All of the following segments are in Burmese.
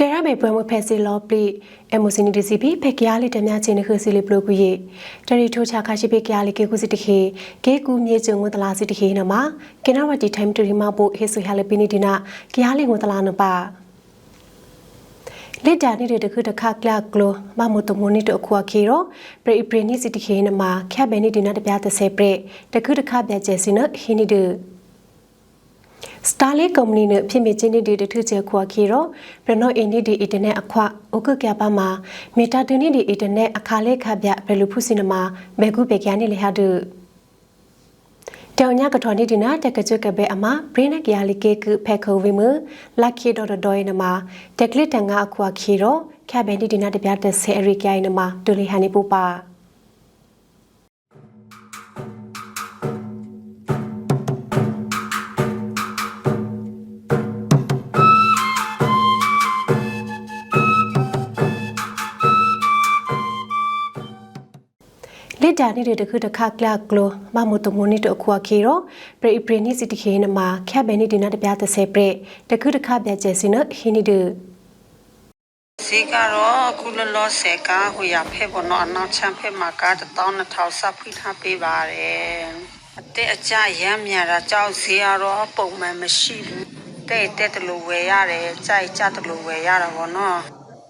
တဲရမေပွဲမဖက်စီလောပလီအမိုစီနီဒီစီပီဖက်ကရလီတမြချင်းနခစီလီပလိုကူယေတရီထိုချာခါရှိပကရလီကေကူစီတခေကေကူမြေကျုံငွတလာစီတခေနမကင်နာဝတီထိုင်တရီမဘိုဟေဆူဟလပီနီဒီနာကရလီငွတလာနပါလက်တာနေတဲ့တခုတခကလကလိုမမတမနီတအခုခေရောပရိပရိနီစီတခေနမခက်ဘဲနီဒီနာတပြတဲ့ဆေပရတခုတခပြကျဲစင်နဟီနီဒ Starlink ကုမ္ပဏီနဲ့ဖြစ်မြချင်းနေတဲ့တထုချေခွာခီရောဘရနော့အင်းဒီအင်တာနက်အခွအိုကကပါမှာမီတာတင်ဒီအင်တာနက်အခါလေးခပြဘယ်လိုဖုစီနမှာဘယ်ကူပဲကျန်နေလေဟာဒူတောင်ညကထော်နေဒီနာတက်ကကြွကပဲအမဘရင်းနကရလီကေကဖက်ခိုဝေမလက်ခီဒေါ်ဒေါ်နမှာတက်ကလစ်တန်ငါအခွခီရောခဘဲဒီဒီနာတပြတဲ့ဆဲအရိကိုင်းနမှာဒူလီဟန်နေပူပါ တာနေတဲ့တခုတခကလကလိုမမတမနီတခွာခေရောပရိပရိနိစီတခေနမှာခက်ဘဲနေဒီနာတပြတဲ့ဆဲပရတခုတခပြကျဲစင်နဟီနီဒဈေးကတော့အခုလောလောဆယ်ကဟိုရဖက်ပေါ်တော့အနောက်ချမ်းဖက်မှာက12000စပ်ဖိထားပေးပါတယ်အတက်အကျရမ်းမြတာကြောက်ဈေးကတော့ပုံမှန်မရှိဘူးတဲ့တက်တလို့ဝယ်ရတယ်ကြိုက်ကြတလို့ဝယ်ရတာပေါ့နော်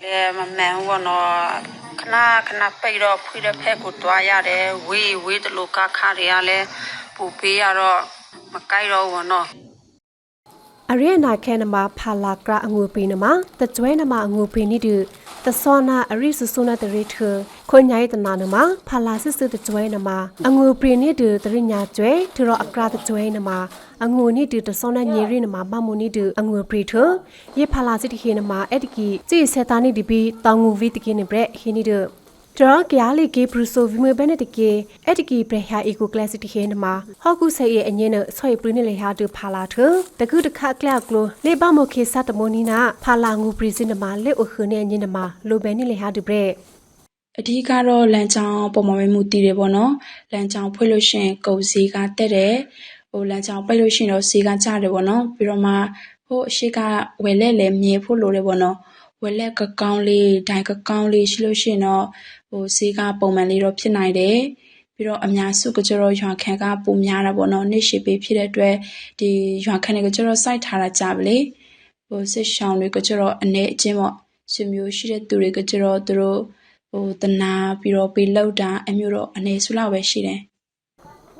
လဲမမှန်ဘူးပေါ့နော် ခဏခဏပိတ်တော့ဖွေးတဲ့ဖက်ကိုတွားရတယ်ဝေးဝေးတလို့ကခါတွေကလည်းပူပေးရတော့မကြိုက်တော့ဘူးပေါ့နော်အရိယနာခဲနမဖာလာကရအငူပီနမတကျွဲနမအငူပီနိတု တဆောနာအရိဆဆုနာတရိထခွန်ညာယတနာနမဖာလာဆစ်တကျွဲနမအငူပီနိတုတရိညာကျွဲထရောအကရတကျွဲနမအငူနိတုတဆောနာညေရိနမမမုနိတုအငူပီထယေဖာလာစစ်တခေနမအတကီကြည်ဆေတာနိဒီပီတောင်ငူဝီတကိနေဘရက်ဟိနိတု တရကရလီကေပရူဆိုဗီမဘနတကေအတကီဘရဟာအီကိုကလစစ်တခေနမဟောက်ကုဆေရဲ့အငင်းနဆွေပရင်းလေဟာတူဖာလာထတကုတခကလကလိုလေဘမခေစတမနီနာဖာလာငူပရီစင်နမလေအခနေအငင်းနမလိုဘဲနီလေဟာတူဘရက်အဓိကတော့လမ်းကြောင်းပုံမှန်မှုတည်တယ်ပေါ့နော်လမ်းကြောင်းဖွင့်လို့ရှရင်ကုန်စည်ကတက်တယ်ဟိုလမ်းကြောင်းပိတ်လို့ရှရင်တော့ဈေးကကျတယ်ပေါ့နော်ပြီးတော့မှဟိုအရှိကဝယ်လက်လည်းမြဲဖို့လိုတယ်ပေါ့နော် ဝယ်လက်ကကောင်းလေးဒိုင်ကကောင်းလေးရှိလို့ရှရင်တော့ဟိုဈေးကပုံမှန်လေးတော့ဖြစ်နိုင်တယ်ပြီးတော့အများစုကကြတော့ရွာခံကပုံများတာပေါ့နော်နေ့ရှိပေးဖြစ်တဲ့အတွက်ဒီရွာခံတွေကကြတော့စိုက်ထားတာကြပါလေဟိုစစ်ရှောင်းတွေကကြတော့အနေအချင်းပေါ့ဆွေမျိုးရှိတဲ့သူတွေကကြတော့သူတို့ဟိုတနာပြီးတော့ပေးလောက်တာအမျိုးတော့အနေစုလောက်ပဲရှိတယ်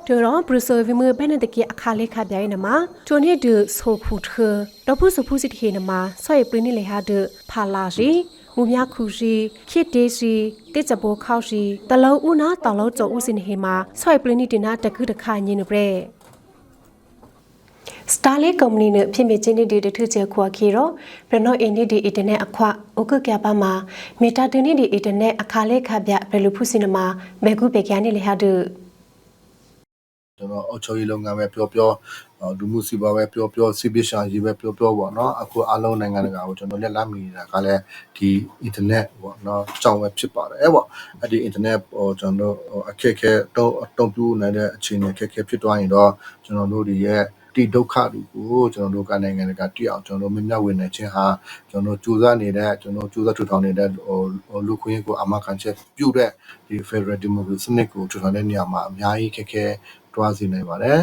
တူတော့ဘရူဆိုဗီမဘဲနတကေအခါလေးခပြိုင်နမချိုနေဒဆိုဖူထတော့ဖုစဖုစစ်တခေနမဆွေပရင်းလေဟာဒဖာလာရီမူမြခုရှိခိတေစီတိချဘောခောက်ရှိတလုံးဦးနာတောင်လုံးကျော်ဦးစင်ဟေမှာဆွေပရင်းတင်နာတကုတခညင်းနဘရဲ Starlink ကုမ္ပဏီနဲ့ဖြစ်မြချင်းနေတဲ့တထုချေခွာခီရောဘရနော့အင်းဒီအင်တာနက်အခွအိုကကပါမှာမီတာတင်ဒီအင်တာနက်အခါလေးခပြဘယ်လိုဖုစင်နမှာဘယ်ကူပဲကျန်နေလေဟာဒူ ကျွန်တော်အုပ်ချုပ်ရေးလုပ်ငန်းပဲပြောပြောအော်လူမှုစီးပွားပဲပြောပြောစီးပရှာရေးပဲပြောပြောပေါ့နော်အခုအားလုံးနိုင်ငံတကာကိုကျွန်တော်လက်လက်မိနေတာကလည်းဒီ internet ပေါ့နော်ကြောင်းပဲဖြစ်ပါတယ်အဲ့ပေါ့အဲ့ဒီ internet ဟိုကျွန်တော်တို့ဟိုအခက်ခဲတုံးတုံးပြနိုင်တဲ့အခြေအနေအခက်ခဲဖြစ်သွားရင်တော့ကျွန်တော်တို့တွေရဲ့ ဒီဒုက္ခတွေကိုကျွန်တော်တို့ကနိုင်ငံတကာတည်အောင်ကျွန်တော်တို့မြမျှဝင်နေခြင်းဟာကျွန်တော်တို့စူးစမ်းနေတဲ့ကျွန်တော်တို့စူးစမ်းထူထောင်နေတဲ့ဟိုဟိုလူခွင့်ရေးကိုအမခံချက်ပြုတဲ့ဒီ Federal Democracy စနစ်ကိုထူထောင်တဲ့နေရာမှာအများကြီးခက်ခဲတွားစေနိုင်ပါတယ်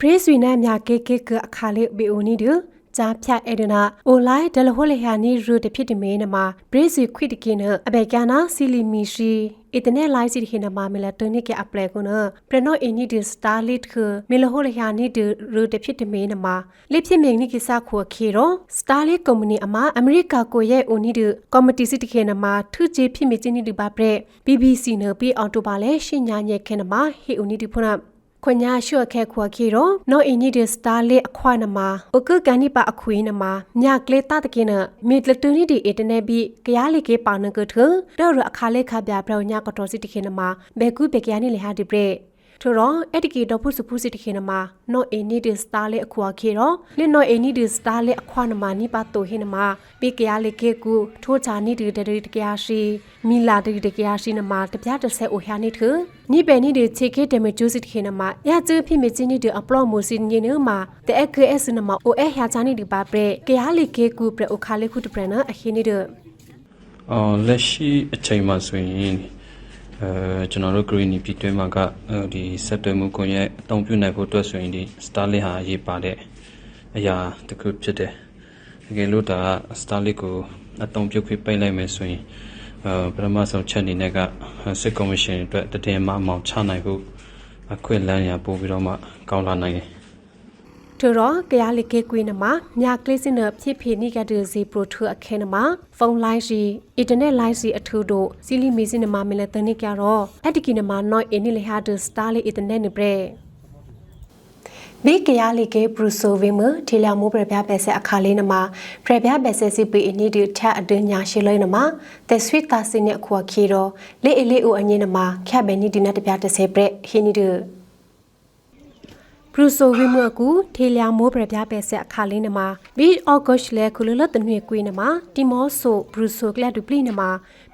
ဘရေးဆွေနဲ့မြကေကေကအခါလေးဘီအိုနီဒူဂျာဖြတ်အဒနာအိုလိုက်ဒလဟိုလေဟာနီရူတဖြစ်တမေနမှာဘရေးဆွေခွိတကိနအဘေကနာစီလီမီရှိ အစ်တနဲ့လိုက်စီတခိနမှာမီလာတနိကအပလက်ကုနပရနောအင်းနီဒီစတာလစ်ခမီလဟိုလေဟာနီဒရူတဖြစ်တမေနမှာလိဖြစ်မြင်နိကိစာခွခေရောစတာလစ်ကုမ္ပဏီအမအမေရိက ကိုရဲ့အိုနီဒကော်မတီစီတခိနမှာထုချေဖြစ်မြင်ချင်းနီဒီပါပရက် BBC နပြီးအော်တိုပါလဲရှင်းညာညက်ခဲနမှာဟီအိုနီဒီဖုနာခွညာရှော့ခဲခွာခီရောနော်အင်းနီဒီစတာလေအခွာနမအကကန်နိပါအခွေးနမမြကလေတာတကိနမီတလတူနီဒီအင်တာနက်ဘီကရလီကေပါနကထတော့ရအခါလေခါပြပြောညာကတော်စီတခိနမဘေကူဘေကရနီလေဟာဒီပရေ ထို့တော့အဲ့ဒီကီတော့ဖုစုဖုစီတခေနမှာနော်အင်းနီဒီစတာလေအခွာခေတော့လင်းနော်အင်းနီဒီစတာလေအခွာနမှာနိပါတိုဟိနမှာပိကရလေကေကူထိုးချာနိဒီတရီတကရရှိမီလာတရီတကရရှိနမှာတပြတဆဲအိုဟယာနိထနိပဲနိဒီချေကေတမကျူစစ်ခေနမှာရကျဖိမချင်းနိဒီအပလော့မိုစင်ညနေမှာတဲ့အခက်အစနမှာအိုအဲဟယာချာနိဒီပါပရကရလေကေကူပရအိုခါလေခုတပရနအခင်းနိဒအော်လက်ရှိအချိန်မှာဆိုရင် အဲကျွန်တော်တို့ green ပြည်တွင်းမှာကအဲဒီဆက်သွယ်မှုကွန်ရက်အသုံးပြုနိုင်ဖို့အတွက်ဆိုရင်ဒီ Starlink ဟာအရေးပါတဲ့အရာတစ်ခုဖြစ်တယ်။တကယ်လို့ဒါက Starlink ကိုအသုံးပြုခွင့်ပိတ်လိုက်မယ်ဆိုရင်အဲပထမဆုံးချက်အနေနဲ့ကစစ်ကော်မရှင်အတွက်တည်င်းမအောင်ချနိုင်ဖို့အခွင့်အလမ်းရပို့ပြီးတော့မှကောင်းလာနိုင်တယ်။ ထို့တော့ကရလီကေကွေးနမှာမြကလေးစင်နဖြစ်ဖေနိကဒဇီပရိုထအခဲနမှာဖုန်းလိုင်းစီအင်တာနက်လိုင်းစီအထူတို့စီလီမီစင်နမှာမီလတနိကြတော့အတကီနမှာနော်အင်းနီလေဟာဒစတာလီအင်တာနက်နေပရဲဘေကရလီကေပရူဆိုဝေမထေလမိုးပြပြပဲဆက်အခါလေးနမှာပြပြပဲဆက်စီပီအနီဒီထအဒညာရှိလဲနမှာတက်ဆွီတာစင်နဲ့ခွာခီတော့လေအလေးအိုအငင်းနမှာခက်ပဲနီဒီနတ်တပြတစ်ဆယ်ပြဲဟင်းနီဒီပ ရူဆိုဝိမကူထေလျာမိုးပြပြပဲဆက်အခါလေးနမှာဘီအော့ဂတ်လဲခုလလတနွေကွေးနမှာတီမောဆိုဘရူဆိုကလက်ဒူပလီနမှာ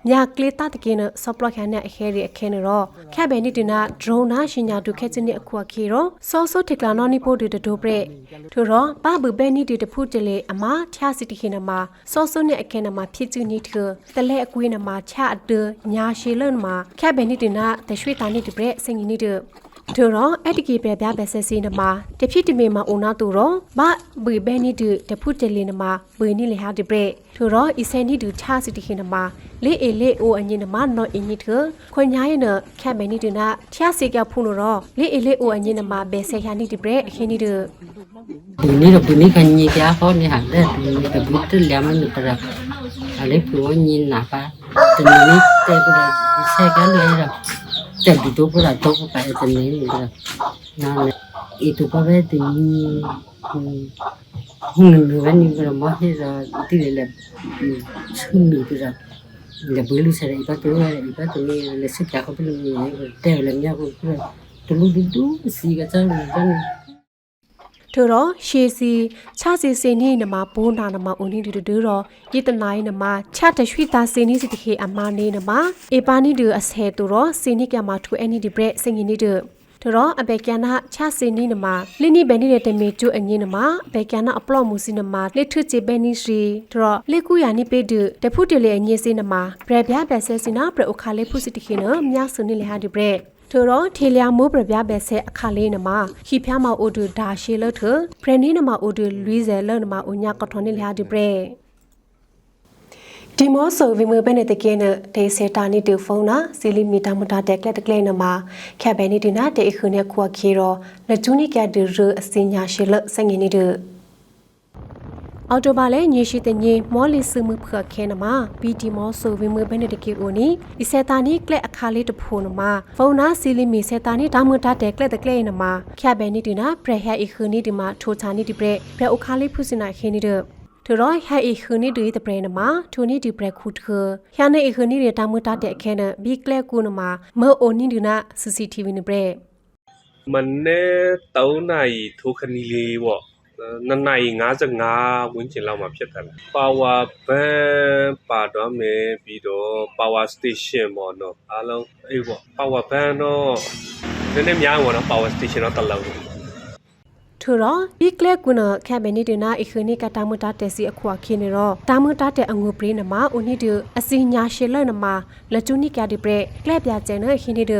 မြကလေးတတကင်းဆော့ပလခန်နဲ့အခဲရီအခင်းရောခက်ပဲနိတနာဒရုန်းနာရှင်ညာဒုခက်ချင်းနဲ့အခွာခီရောဆောဆောတေကလာနော်နိပိုဒီတိုပရက်ထို့တော့ဘာဘပဲနိတီတဖုတလေအမချာစီတခိနမှာဆောဆောနဲ့အခင်းနမှာဖြစ်ချူနိထတလဲအကွေးနမှာချအဒညာရှေလန်မှာခက်ပဲနိတနာတရွှေတာနိတပရက်စင်ကြီးနိတ ဒူရောအတကီပဲပြပဲဆက်စီနမှာတဖြစ်တမေမှာအုံနာတူရောမဘီဘဲနီဒတဖုတလီနမှာဘီနီလေဟာဒီပရက်ဒူရောအီဆန်နီဒချာစီတခိနမှာလေအေလေအိုအညင်နမှာနော်အင်းနီထခွန်ညာရဲ့နခက်မဲနီဒနာချာစီကဖုန်ရောလေအေလေအိုအညင်နမှာဘဲဆက်ဟာနီဒီပရက်အခင်းနီဒ Ini ro bini kan ni dia ho ni ha le ni ke but le man ni para. Ale pu ni na pa. Te ni te para se ka le ra. Te bi to para to pa te ni ni ra. Na जल्दी तो पूरा तो पकाए तो नहीं मिल रहा ना ना ये तो कब तो नहीं हुनुगा निगुरा महे र तिरेलाई सुन्नु कुरा भोलि सर इबा तो इबा तो सुक्याएको पनि त्यहाँ बेला पनि अब कुरा टुलु डुल्टु सिका छ ထို့တော့ရှေစီချစီစင်နီနမဘိုးနာနမဦးနီတူတူတော့ယေတနိုင်နမချတရွှေတာစင်နီစီတခေအမနေနမအေပါနီတူအဆဲတူတော့စင်နီကမထူအနီဒီဘရက်စင်ငီနီတူထို့တော့အဘေကန်နာချစင်နီနမလင်းနီဘန်နီတဲ့တမေကျူအငင်းနမအဘေကန်နာအပလော့မူစီနမလက်ထုချေဘန်နီရှိထို့တော့လက်ကူယာနီပေဒတဖုတလေအငင်းစင်နမဘရက်ပြဘက်ဆဲစင်နာဘရက်အခါလေးဖုစီတခေနမြဆုနီလေဟာဒီဘရက် ထို့တော့ထေလျာမိုးပြပြပဲဆဲအခါလေးနမှာခီဖျားမအိုဒူဒါရှေလထဖရနီနမှာအိုဒူလူီဇဲလနမှာအိုညာကထွန်နေလျာဒီပရဲဒီမောဆိုဗီမဘနဲ့တကင်းတဲ့ဒေစေတာနီတူဖုန်းနာစီလီမီတာမတာတက်လက်တကလဲနမှာခက်ဘဲနီဒီနာတဲ့အခုနဲ့ခွာခီရောလက်ကျူနီကဒူရအစင်ညာရှေလစငင်းနီတူ အော်တိုဘာလဲညရှိတဲ့ညမောလီစုမှုဖခဲနမှာဘီတီမောဆိုဝီမဘနဲ့တကီအိုနီဒီစတာနီကလက်အခါလေးတဖိုးနမှာဖုန်းနာစီလီမီစတာနီဒါမတာတဲ့ကလက်တကလဲနမှာခရဘဲနီဒီနာပရဟဲအခနီဒီမှာထိုချာနီဒီပရဘဲအခါလေးဖုစနာခင်းနီတဲ့ထရိုဟဲအခနီဒီတပရနမှာထိုနီဒီပရခုထခရနေအခနီရတာမတာတဲ့ခဲနဘီကလက်ကူနမှာမေအိုနီဒီနာ CCTV နပရမနေ့3နာရီထိုးခဏီလေးပေါ့ 2နာရီ55ဝန်းကျင်လောက်မှာဖြစ်တယ်။ power bank ပါတော့မယ်ပြီးတော့ power station ပေါ့နော်အားလုံးအေးပေါ့ power bank တော့နည်းနည်းများပေါ့နော် power station တော့တစ်လုံးထူတော့ဒီကလက်ကုနခက်ဘနီဒနာအခနီကတာမတာတက်စီအခွာခင်းနေတော့တာမတာတဲ့အငုပရိနမဦးနီဒအစီညာရှေလနမလချူနီကဒီပရကလက်ပြကျန်နခင်းနေဒ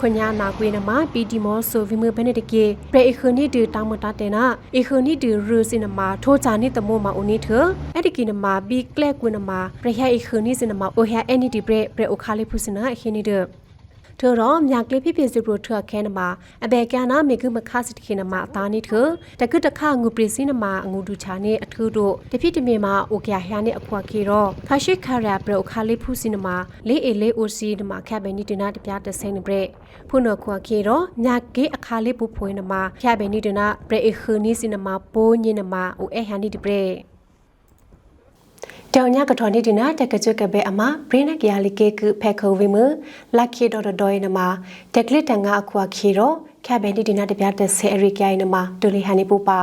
ခွညာနာကွေနမပီတီမောဆိုဗီမဘနေတကေပရအခနီဒတာမတာတဲ့နာအခနီဒရူစင်နမထိုချာနီတမောမဦးနီထအဲ့ဒီကိနမဘီကလက်ကုနမပရဟအခနီစင်နမအိုဟအန်နီဒီပရပရအိုခါလီဖုစနာအခနီဒ ထို့တော့မြကလေးဖြစ်ဖြစ်စီပရိုထခဲနမှာအဘေကန်နာမေကုမခါစစ်ခေနမှာအသားနိထတကုတခငူပရိစီနမှာအငူဒူချာနေအထူးတို့တဖြစ်တမေမှာအိုကရဟယာနေအခွာခေတော့ခါရှိခရပရိုခါလေးဖူစီနမှာလေးအေလေးအိုစီနမှာခက်ပဲနိတနာတပြတဆိုင်နပရက်ဖုနခွာခေတော့မြကေအခါလေးပူဖွေးနမှာခက်ပဲနိတနာပရိအခနီစီနမှာပိုးညင်းနမှာအိုအဲဟန်နိတပရက် တောင်ညကထော်နေဒီနာတက်ကကြွကပဲအမဘရင်းနကရလီကေကဖဲခိုဝေမလာခေဒေါ်ဒိုင်နမတက်ကလစ်တန်ငါအခွာခေရောခဘဲဒီဒီနာတပြတဲ့ဆေအရိကအိနမဒူလီဟန်နီပူပါ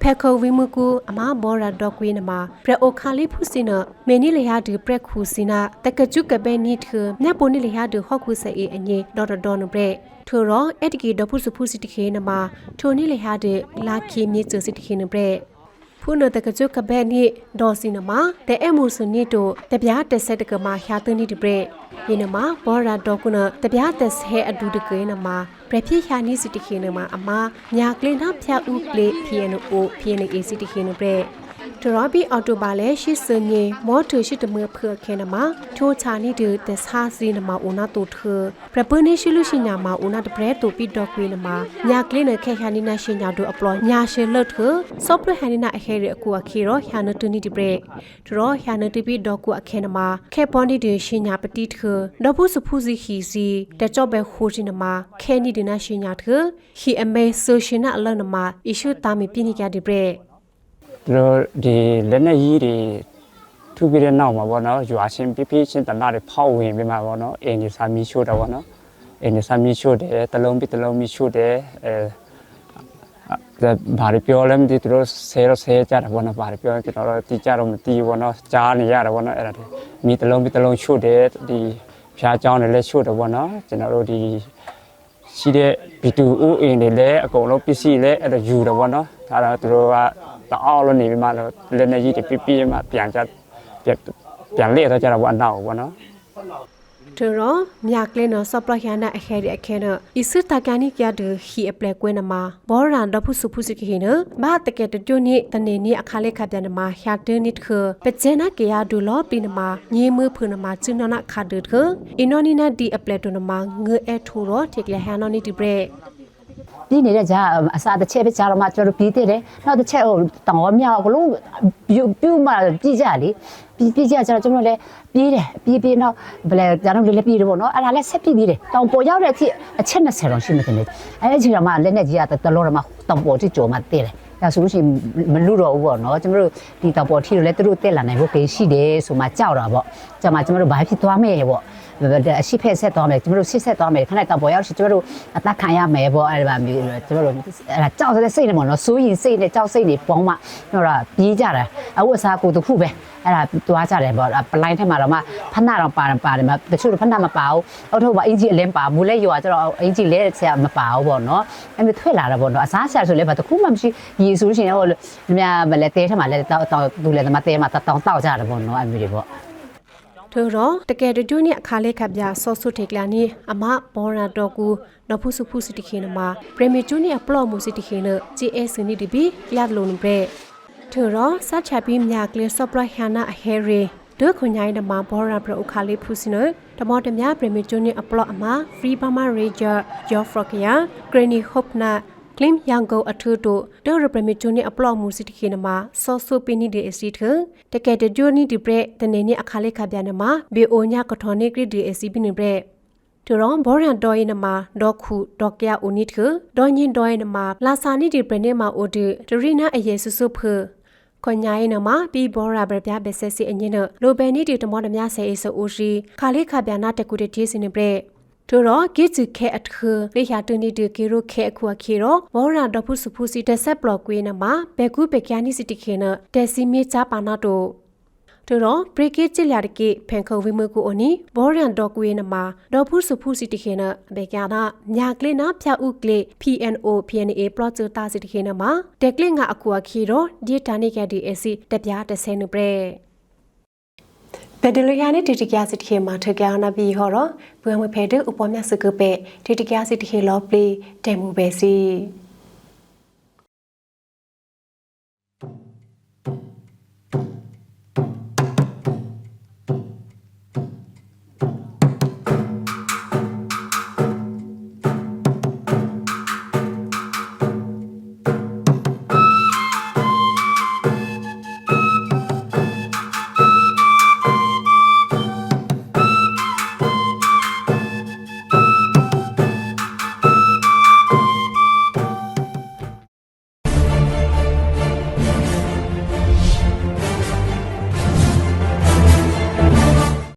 ဖဲခိုဝီမကူအမဘောရာဒေါကွေးနမပရအိုခါလီဖုစီနမေနီလေဟာဒီပရက်ခူစီနာတကကျုကပဲနီထမြတ်ပိုနီလေဟာဒီဟော့ခုဆေအငေဒေါ်ဒဒေါ်နဘရက်ထိုရောအက်တကီဒေါ်ဖုစုဖုစီတခေနမထိုနီလေဟာဒီလာခီမြေကျစီတခေနဘရက် ဖုနတကကျုကပဲနီဒေါ်စီနမတဲ့အမှုစုနီတိုတပြားတက်ဆက်တကမဟာသနီဒီဘရက်ယနမဘောရာဒေါကုနတပြားတက်ဆဲအဒူတကေနမပရဖြစ်ခါနီစီတခေနမအမညာကလင်းနာဖျာဥပလေ PNO PNA စီတခေနဘရက် တရဘီအော်တိုဘာလဲရှိစညေမောထရှိတမဖေခဲနမထိုချာနီဒတဆာစီနမဦးနာတူထပရပနေရှိလူရှိညာမဦးနာတပရဲတူပီဒေါကွေနမညာကလင်းနခဲခါနီနာရှိညာတို့အပလောညာရှိလတ်ထဆော့ပရဟန်နီနာအခဲရအကူအခေရောဟန်နတူနီဒီဘရက်တရဟန်နတူပီဒေါကူအခဲနမခဲပွန်ဒီဒီရှိညာပတိထဒေါ်ဖုစဖူစီခီစီတကြော့ပဲခိုးရှိနမခဲနီဒီနာရှိညာထခီအမေဆိုရှင်နာအလနမအီရှုတာမီပြနိကြဒီဘရက် သူတို့ဒီလက်နဲ့ကြီးတွေထူပြီးတဲ့နောက်မှာပေါ့နော်ရွာချင်းပြပြချင်းတနာတွေဖောက်ဝင်ပြီးမှာပေါ့နော်အင်းကြီးစာမီရှို့တော့ပေါ့နော်အင်းကြီးစာမီရှို့တယ်တလုံးပြီးတလုံးမီရှို့တယ်အဲဒါဘာတွေပြောလဲမသိသူတို့ဆဲတော့ဆဲကြတာပေါ့နော်ဘာတွေပြောလဲကျွန်တော်တို့တီးကြတော့မတီးပေါ့နော်ကြားနေရတာပေါ့နော်အဲ့ဒါတွေမီတလုံးပြီးတလုံးရှို့တယ်ဒီဖျားเจ้าတွေလည်းရှို့တယ်ပေါ့နော်ကျွန်တော်တို့ဒီရှိတဲ့ B2O အင်းတွေလည်းအကုန်လုံးပစ္စည်းလည်းအဲ့ဒါယူတယ်ပေါ့နော်ဒါတော့သူတို့က တအားလို့နေပြီးမှတော့လက်နေကြီးတွေပြပြမှပြန်ကြပြန်ပြန်လေတော့ကြတော့ဘောအနောက်ဘောနော်တရောမြကလင်းနော်စပလဟယာနာအခဲရအခဲနအစ်စတကန်နီကျဒခီအပလက်ကွဲနမဘောရန်ဒဖုစုဖုစခိနဘာတကက်တညိတနေနီအခါလက်ခပြန်နမဟျာတနိတခပကျနာကေယာဒူလောပိနမညေမဖုနမချနနာခါဒခအင်နိုနီနာဒီအပလက်တနမငွေအထူရောတိကလဟန်နိုနီဒီဘရက် ပြီးနေတဲ့ကြာအစားတစ်ချက်ပဲကြာတော့မှကျွန်တော်ပြီးသေးတယ်နောက်တစ်ချက်ဟိုတောင်ဝမြောက်ကလုံးပြူပြူမှပြီးကြလေပြီးပြီးကြကျတော့ကျွန်တော်လည်းပြီးတယ်ပြီးပြီးနောက်ဘယ်လဲကျွန်တော်လည်းပြီးတယ်ပေါ့နော်အဲ့ဒါလည်းဆက်ပြီးပြီးတယ်တောင်ပေါ်ရောက်တဲ့အထိအချက်20တော့ရှိမှတင်တယ်အဲ့ဒီအချိန်တော့မှလက်နဲ့ကြီးကတလောတော့မှတောင်ပေါ်ထိကြော်မှတည်တယ်ဒါဆိုလို့ရှိရင်မလူတော့ဘူးပေါ့နော်ကျွန်တော်တို့ဒီတောင်ပေါ်ထိတော့လည်းသူတို့တက်လာနိုင်ဖို့ကိရှိတယ်ဆိုမှကြောက်တာပေါ့ကျမကျွန်တော်တို့ဘာဖြစ်သွားမဲ့ပေါ့ အရှိဖက်ဆက်သွားမယ်ကျွန်တော်တို့ဆစ်ဆက်သွားမယ်ခဏတောင်ပေါ်ရောက်ရှိကျွန်တော်တို့အသက်ခံရမယ်ပေါ့အဲ့ဒါမျိုးကျွန်တော်တို့အဲ့ဒါကြောက်တဲ့စိတ်နဲ့ပေါ့နော်စိုးရင်စိတ်နဲ့ကြောက်စိတ်တွေပေါင်းမှကျွန်တော်တို့ပြေးကြတာအဝတ်အစားကိုတစ်ခုပဲအဲ့ဒါတွားကြတယ်ပေါ့ပလိုင်းထက်မှာတော့မှဖဏတော့ပါပါတယ်မှာတချို့ဖဏမပါဘူးအောက်ထုတ်ပါအင်ကြီးအလင်းပါမူလဲရွာကျတော့အင်ကြီးလဲဆရာမပါဘူးပေါ့နော်အဲ့မျိုးထွက်လာတာပေါ့နော်အစားဆရာဆိုလဲဘာတစ်ခုမှမရှိရေဆိုလို့ရှိရင်ဟိုများမလဲတဲထက်မှာလဲတောက်တောက်သူလဲတမတဲမှာတောင်းတောက်ကြတယ်ပေါ့နော်အဲ့မျိုးတွေပေါ့ ထို့တော့တကယ်တူနီအခါလေးခပ်ပြဆော့ဆုထေကလာနီအမဘောရာတော့ကူနဖုစုဖုစီတခေနမှာပရမီတူနီအပလော့မှုစီတခေန GS နီဒီဘီလျတ်လုံးဘရက်ထို့တော့စချပီမြကလေးဆော့ပရဟနာအဟဲရီဒုခွန်ញိုင်းနမှာဘောရာပရအခါလေးဖုစီနတမောတမြပရမီတူနီအပလော့အမ Free Burma Ranger Your Frogya Granny Hope နာ ကလင်ယန်ကိုအထူတိုဒေါ်ရပမီချူနီအပလော့မှုစီတခေနမှာဆော့ဆူပီနီဒီအစီထတကယ်တဂျိုနီဒီပရက်တနေနီအခါလေးခပြနမှာဘေအိုညာကထော်နေဂရစ်ဒီအစီပီနီပရက်တူရောဘောရန်တော်ရင်နမှာဒေါခုဒေါကရဦးနီထဒေါညင်တော်ရင်နမှာလာစာနီဒီပရနေမှာအိုဒီဒရီနာအယေဆုဆုဖခွန်ညာရင်နမှာပြီးဘောရာပပြဘက်ဆက်စီအငင်းနလိုဘယ်နီဒီတမောတများဆဲအစအိုရှိခါလေးခပြနာတကူတီစီနေပရက် တို့တော့ဂစ်ချခဲအထခလေယာတနီတကေရိုခဲအခုအခေရောဝရဒဖုစဖုစီတက်ဆက်ဘလော့ကွေးနမှာဘဲကူပကယာနီစီတခေနတက်စီမီချပါနာတို့တို့တော့ဘရိကေချစ်လျာတကေဖန်ခုံဝိမကူအနီဘောရန်ဒေါကွေးနမှာဒေါဖုစဖုစီတခေနဘေကယာနာညာကလေးနာဖြာဥကလေး PNO PNA ပလော့ချတာစီတခေနမှာတက်ကလင်ငါအခုအခေရောဒီတာနိကဒီအစီတပြားတဆဲနုပရဲ ဘယ်ဒလိုရနဲ့ဒီတကရစစ်တခေမှာထကြနာပြီးဟောတော့ဘွေမဖဲတဲ့ဥပမာစကပဲဒီတကရစစ်တခေလောပလီတဲမှုပဲစီ